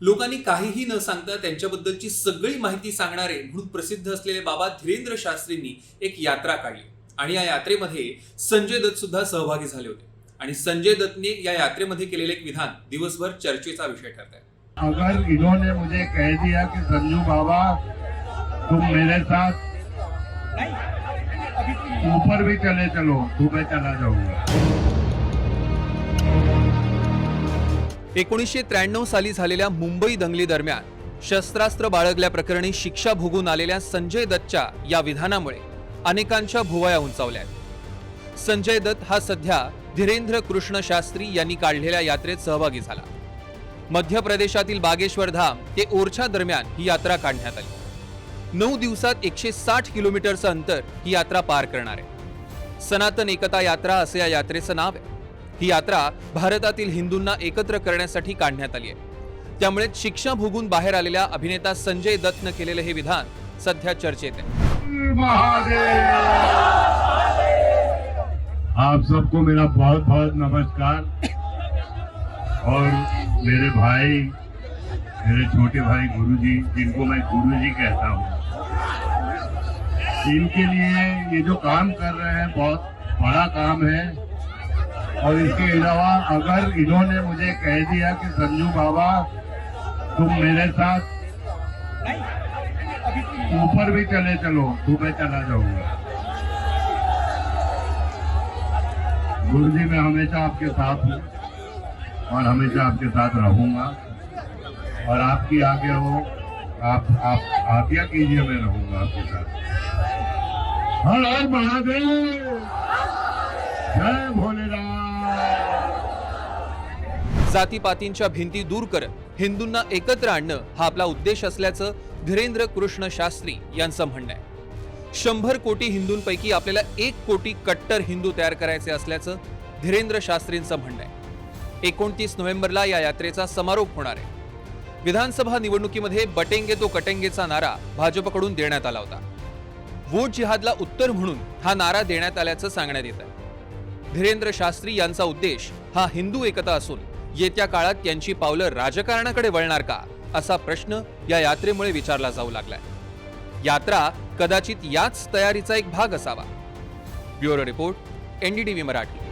लोकांनी काहीही न सांगता त्यांच्याबद्दलची सगळी माहिती सांगणारे म्हणून प्रसिद्ध असलेले बाबा धीरेंद्र शास्त्रींनी एक यात्रा काढली. आणि या यात्रेमध्ये संजय दत्त सुद्धा सहभागी झाले होते. आणि संजय दत्तने या यात्रेमध्ये केलेले एक विधान दिवसभर चर्चेचा विषय ठरत आहे अगर इन्होंने मुझे कह दिया कि संजू बाबा तुम मेरे साथ ऊपर भी चले चलो तो मैं चला जाऊंगा। एकोणीसशे त्र्याण्णव साली झालेल्या मुंबई दंगलीदरम्यान शस्त्रास्त्र बाळगल्याप्रकरणी शिक्षा भोगून आलेल्या संजय दत्तच्या या विधानामुळे अनेकांच्या भुवया उंचावल्या आहेत संजय दत्त हा सध्या धीरेंद्र कृष्ण शास्त्री यांनी काढलेल्या यात्रेत सहभागी झाला. मध्य प्रदेशातील बागेश्वर धाम ते ओरछा दरम्यान ही यात्रा काढण्यात आली. नऊ दिवसात एकशे साठ किलोमीटरचं अंतर ही यात्रा पार करणार आहे. सनातन एकता यात्रा असे या यात्रेचं नाव आहे. ही यात्रा भारतातील हिंदूंना एकत्र करण्यासाठी काढण्यात आली आहे. त्यामुळे शिक्षा भोगून बाहेर आलेल्या अभिनेता संजय दत्तनं केलेलं हे विधान सध्या चर्चेत आहे. आप सबको मेरा बहुत बहुत नमस्कार। और मेरे भाई, मेरे छोटे भाई गुरुजी, जिनको मैं गुरुजी कहता हूँ, इनके लिए ये जो काम कर रहे हैं, बहुत बड़ा काम है। और इसके अलावा अगर इन्होंने मुझे कह दिया कि संजू बाबा, तुम मेरे साथ ऊपर भी चले चलो तो मैं चला जाऊँगा। गुरु जी मैं हमेशा आपके साथ हूँ और हमेशा आपके साथ रहूँगा। और आपकी आज्ञा हो, आप आप आज्ञा कीजिए, मैं रहूँगा आपके साथ। हर हर महादेव! जय भोलेनाथ! जातीपातींच्या भिंती दूर करत हिंदूंना एकत्र आणणं हा आपला उद्देश असल्याचं धीरेंद्र कृष्ण शास्त्री यांचं म्हणणं आहे. शंभर कोटी हिंदूंपैकी आपल्याला एक कोटी कट्टर हिंदू तयार करायचे असल्याचं धीरेंद्र शास्त्रींचं म्हणणं आहे. एकोणतीस नोव्हेंबरला या यात्रेचा समारोप होणार आहे. विधानसभा निवडणुकीमध्ये बटेंगे तो कटेंगेचा नारा भाजपकडून देण्यात आला होता. वोट जिहादला उत्तर म्हणून हा नारा देण्यात आल्याचं सांगण्यात येत आहे धीरेंद्र शास्त्री यांचा उद्देश हा हिंदू एकता असून येत्या काळात त्यांची पावलं राजकारणाकडे वळणार का? असा प्रश्न या यात्रेमुळे विचारला जाऊ लागलाय. यात्रा कदाचित याच तयारीचा एक भाग असावा. Bureau report NDTV Marathi.